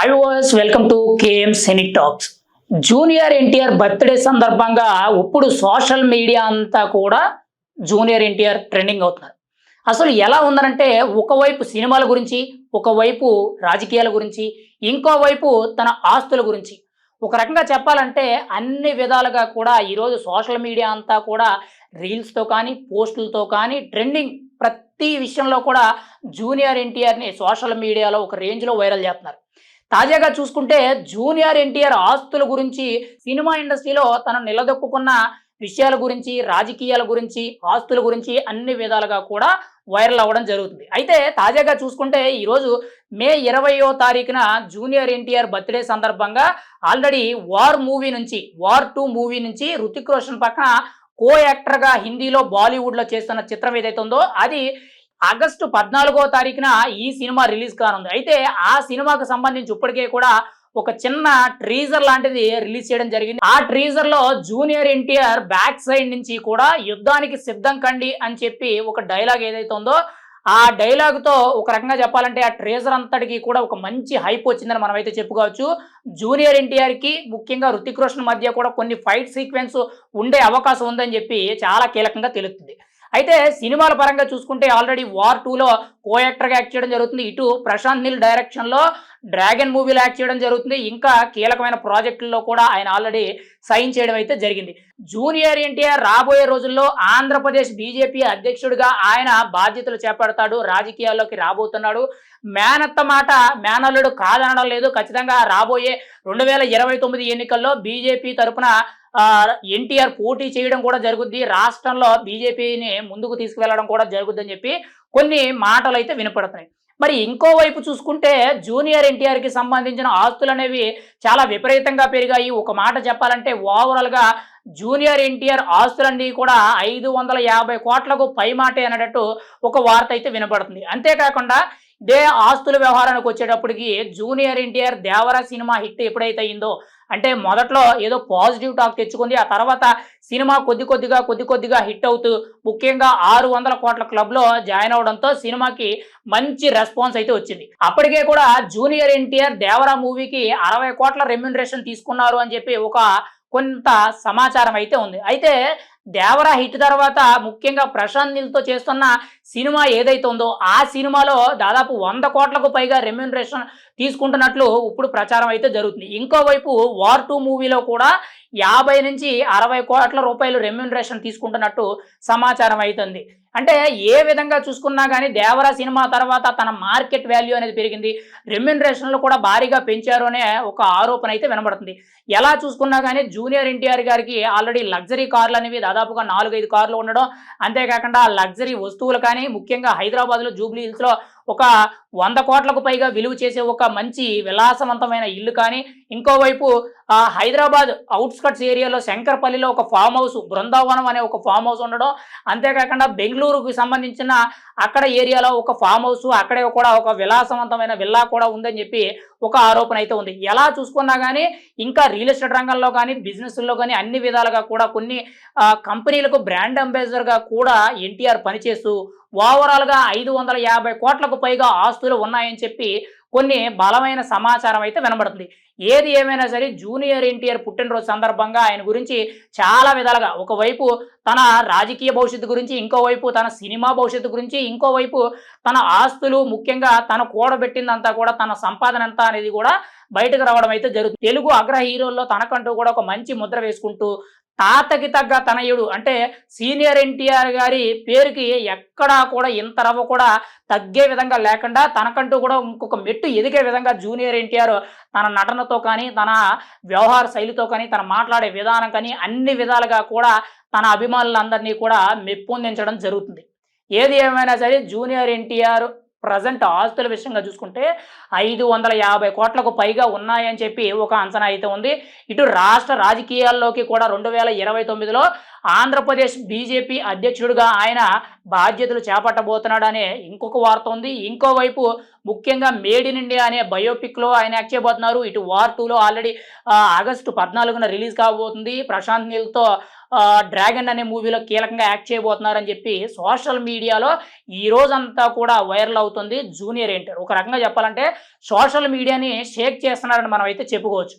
Hi was welcome to KM cine talks junior NTR birthday సందర్భంగా ఇప్పుడు social media అంతా కూడా జూనియర్ ఎన్టీఆర్ ట్రెండింగ్ అవుతున్నారు. అసలు ఎలా ఉందనంటే ఒకవైపు సినిమాల గురించి ఒకవైపు రాజకీయాల గురించి ఇంకోవైపు తన ఆస్తుల గురించి. ఒక రకంగా చెప్పాలంటే అన్ని విధాలుగా కూడా ఈరోజు సోషల్ మీడియా అంతా కూడా రీల్స్తో కానీ పోస్టులతో కానీ ట్రెండింగ్ ప్రతి విషయంలో కూడా జూనియర్ ఎన్టీఆర్ని సోషల్ మీడియాలో ఒక రేంజ్లో వైరల్ చేస్తున్నారు. తాజాగా చూసుకుంటే జూనియర్ ఎన్టీఆర్ ఆస్తుల గురించి సినిమా ఇండస్ట్రీలో తను నిలదొక్కున్న విషయాల గురించి రాజకీయాల గురించి ఆస్తుల గురించి అన్ని విధాలుగా కూడా వైరల్ అవ్వడం జరుగుతుంది. అయితే తాజాగా చూసుకుంటే ఈరోజు మే ఇరవయో తారీఖున జూనియర్ ఎన్టీఆర్ బర్త్డే సందర్భంగా ఆల్రెడీ వార్ మూవీ నుంచి వార్ టూ మూవీ నుంచి రుతిక్ రోషన్ పక్కన కో యాక్టర్గా హిందీలో బాలీవుడ్లో చేస్తున్న చిత్రం ఏదైతే ఉందో అది ఆగస్టు పద్నాలుగో తారీఖున ఈ సినిమా రిలీజ్ కానుంది. అయితే ఆ సినిమాకు సంబంధించి ఇప్పటికే కూడా ఒక చిన్న ట్రీజర్ లాంటిది రిలీజ్ చేయడం జరిగింది. ఆ ట్రీజర్లో జూనియర్ ఎన్టీఆర్ బ్యాక్ సైడ్ నుంచి కూడా యుద్ధానికి సిద్ధం కండి అని చెప్పి ఒక డైలాగ్ ఏదైతే ఉందో ఆ డైలాగ్తో ఒక రకంగా చెప్పాలంటే ఆ ట్రేజర్ అంతటికి కూడా ఒక మంచి హైప్ వచ్చిందని మనం అయితే చెప్పుకోవచ్చు. జూనియర్ ఎన్టీఆర్కి ముఖ్యంగా రుతిక్ రోషన్ మధ్య కూడా కొన్ని ఫైట్ సీక్వెన్స్ ఉండే అవకాశం ఉందని చెప్పి చాలా కీలకంగా తెలుస్తుంది. అయితే సినిమాల పరంగా చూసుకుంటే ఆల్రెడీ వార్ టూలో కో యాక్టర్గా యాక్ట్ చేయడం జరుగుతుంది. ఇటు ప్రశాంత్ నీల్ డైరెక్షన్లో డ్రాగన్ మూవీలో యాక్ట్ చేయడం జరుగుతుంది. ఇంకా కీలకమైన ప్రాజెక్టుల్లో కూడా ఆయన ఆల్రెడీ సైన్ చేయడం అయితే జరిగింది. జూనియర్ ఎన్టీఆర్ రాబోయే రోజుల్లో ఆంధ్రప్రదేశ్ బీజేపీ అధ్యక్షుడిగా ఆయన బాధ్యతలు చేపడతాడు రాజకీయాల్లోకి రాబోతున్నాడు. మేనత్త మాట మేనల్లుడు కాదనడం లేదు. ఖచ్చితంగా రాబోయే రెండు వేల ఇరవై తొమ్మిది ఎన్నికల్లో బీజేపీ తరఫున ఎన్టీఆర్ పోటీ చేయడం కూడా జరుగుద్ది. రాష్ట్రంలో బీజేపీని ముందుకు తీసుకువెళ్ళడం కూడా జరుగుద్దని చెప్పి కొన్ని మాటలు అయితే వినపడుతున్నాయి. మరి ఇంకోవైపు చూసుకుంటే జూనియర్ ఎన్టీఆర్కి సంబంధించిన ఆస్తులు అనేవి చాలా విపరీతంగా పెరిగాయి. ఒక మాట చెప్పాలంటే ఓవరాల్గా జూనియర్ ఎన్టీఆర్ ఆస్తులన్నీ కూడా ఐదు వందల యాభై కోట్లకు పైమాటే అనేటట్టు ఒక వార్త అయితే వినపడుతుంది. అంతేకాకుండా ఇదే ఆస్తుల వ్యవహారానికి వచ్చేటప్పటికి జూనియర్ ఎన్టీఆర్ దేవరా సినిమా హిట్ ఎప్పుడైతే అయిందో అంటే మొదట్లో ఏదో పాజిటివ్ టాక్ తెచ్చుకుంది ఆ తర్వాత సినిమా కొద్ది కొద్దిగా కొద్ది కొద్దిగా హిట్ అవుతూ ముఖ్యంగా ఆరు వందల కోట్ల క్లబ్లో జాయిన్ అవడంతో సినిమాకి మంచి రెస్పాన్స్ అయితే వచ్చింది. అప్పటికే కూడా జూనియర్ ఎన్టీఆర్ దేవరా మూవీకి అరవై కోట్ల రెమ్యునరేషన్ తీసుకున్నారు అని చెప్పి ఒక కొంత సమాచారం అయితే ఉంది. అయితే దేవరా హిట్ తర్వాత ముఖ్యంగా ప్రశాంత్ నీల్తో చేస్తున్న సినిమా ఏదైతే ఉందో ఆ సినిమాలో దాదాపు వంద కోట్లకు పైగా రెమ్యూనరేషన్ తీసుకుంటున్నట్లు ఇప్పుడు ప్రచారం అయితే జరుగుతుంది. ఇంకోవైపు వార్ టూ మూవీలో కూడా యాభై నుంచి అరవై కోట్ల రూపాయలు రెమ్యూనరేషన్ తీసుకుంటున్నట్టు సమాచారం అవుతుంది అంటే ఏ విధంగా చూసుకున్నా కానీ దేవరా సినిమా తర్వాత తన మార్కెట్ వాల్యూ అనేది పెరిగింది. రెమ్యూనరేషన్లు కూడా భారీగా పెంచారు అనే ఒక ఆరోపణ అయితే వినబడుతుంది. ఎలా చూసుకున్నా కానీ జూనియర్ ఎన్టీఆర్ గారికి ఆల్రెడీ లగ్జరీ కార్లు అనేవి దాదాపుగా నాలుగైదు కార్లు ఉండడం. అంతేకాకుండా లగ్జరీ వస్తువులు కానీ ముఖ్యంగా హైదరాబాద్లో జూబ్లీ హిల్స్లో ఒక వంద కోట్లకు పైగా విలువ చేసే ఒక మంచి విలాసవంతమైన ఇల్లు కానీ ఇంకోవైపు హైదరాబాద్ అవుట్స్కట్స్ ఏరియాలో శంకర్పల్లిలో ఒక ఫామ్ హౌస్ బృందావనం అనే ఒక ఫామ్ హౌస్ ఉండడం అంతేకాకుండా బెంగళూరుకు సంబంధించిన అక్కడ ఏరియాలో ఒక ఫామ్ హౌస్ అక్కడే కూడా ఒక విలాసవంతమైన విల్లా కూడా ఉందని చెప్పి ఒక ఆరోపణ అయితే ఉంది. ఎలా చూసుకున్నా కానీ ఇంకా రియల్ ఎస్టేట్ రంగంలో కానీ బిజినెస్లో కానీ అన్ని విధాలుగా కూడా కొన్ని కంపెనీలకు బ్రాండ్ అంబాసిడర్గా కూడా ఎన్టీఆర్ పనిచేస్తూ ఓవరాల్గా ఐదు వందల యాభై కోట్లకు పైగా ఆస్తులు ఉన్నాయని చెప్పి కొన్ని బలమైన సమాచారం అయితే వినబడుతుంది. ఏది ఏమైనా సరే జూనియర్ ఎన్టీఆర్ పుట్టినరోజు సందర్భంగా ఆయన గురించి చాలా విధాలుగా ఒకవైపు తన రాజకీయ భవిష్యత్తు గురించి ఇంకోవైపు తన సినిమా భవిష్యత్తు గురించి ఇంకోవైపు తన ఆస్తులు ముఖ్యంగా తన కూడబెట్టిందంతా కూడా తన సంపాదన ఎంత అనేది కూడా బయటకు రావడం అయితే జరుగుతుంది. తెలుగు అగ్ర హీరోల్లో తనకంటూ కూడా ఒక మంచి ముద్ర వేసుకుంటూ తాతకి తగ్గ తనయుడు. అంటే సీనియర్ ఎన్టీఆర్ గారి పేరుకి ఎక్కడా కూడా ఇంత రవ్వ కూడా తగ్గే విధంగా లేకుండా తనకంటూ కూడా ఇంకొక మెట్టు ఎదిగే విధంగా జూనియర్ ఎన్టీఆర్ తన నటనతో కానీ తన వ్యవహార శైలితో కానీ తన మాట్లాడే విధానం కానీ అన్ని విధాలుగా కూడా తన అభిమానులందరినీ కూడా మెప్పొందించడం జరుగుతుంది. ఏది ఏమైనా సరే జూనియర్ ఎన్టీఆర్ ప్రజెంట్ ఆస్తుల విషయంగా చూసుకుంటే ఐదు వందల యాభై కోట్లకు పైగా ఉన్నాయని చెప్పి ఒక అంచనా అయితే ఉంది. ఇటు రాష్ట్ర రాజకీయాల్లోకి కూడా రెండు వేల ఇరవై తొమ్మిదిలో ఆంధ్రప్రదేశ్ బీజేపీ అధ్యక్షుడిగా ఆయన బాధ్యతలు చేపట్టబోతున్నాడనే ఇంకొక వార్త ఉంది. ఇంకోవైపు ముఖ్యంగా మేడ్ ఇన్ ఇండియా అనే బయోపిక్లో ఆయన యాక్ట్ చేయబోతున్నారు. ఇటు వార్ టూలో ఆల్రెడీ ఆగస్టు పద్నాలుగున రిలీజ్ కాబోతుంది. ప్రశాంత్ నీల్తో డ్రాగన్ అనే మూవీలో కీలకంగా యాక్ట్ చేయబోతున్నారని చెప్పి సోషల్ మీడియాలో ఈ రోజంతా కూడా వైరల్ అవుతుంది జూనియర్ ఎన్టీఆర్ ఒక రకంగా చెప్పాలంటే సోషల్ మీడియాని షేక్ చేస్తున్నారని మనం అయితే చెప్పుకోవచ్చు.